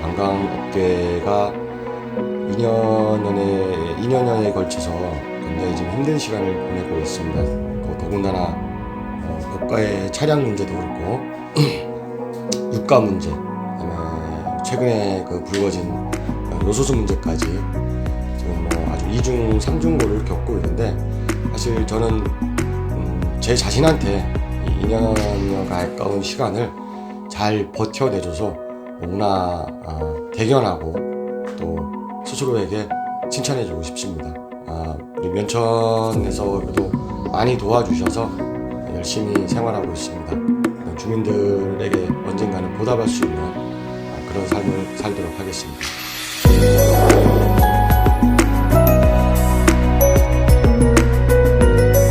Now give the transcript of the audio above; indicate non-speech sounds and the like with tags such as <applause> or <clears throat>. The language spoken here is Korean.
관광업계가 2년여에 2년여에 걸쳐서 굉장히 지금 힘든 시간을 보내고 있습니다. 그 더군다나 어, 고가의 차량 문제도 그렇고 <clears throat> 유가 문제, 그다음에 최근에 그 불거진 요소수 문제까지 지금 뭐 아주 이중 삼중고를 겪고 있는데 사실 저는 음, 제 자신한테 이 2년여 가까운 시간을 잘 버텨내줘서 너무나 어, 대견하고 또 스스로에게 칭찬해주고 싶습니다. 아, 우리 면천에서 그래도 많이 도와주셔서 열심히 생활하고 있습니다. 주민들에게 언젠가는 보답할 수 있는 아, 그런 삶을 살도록 하겠습니다.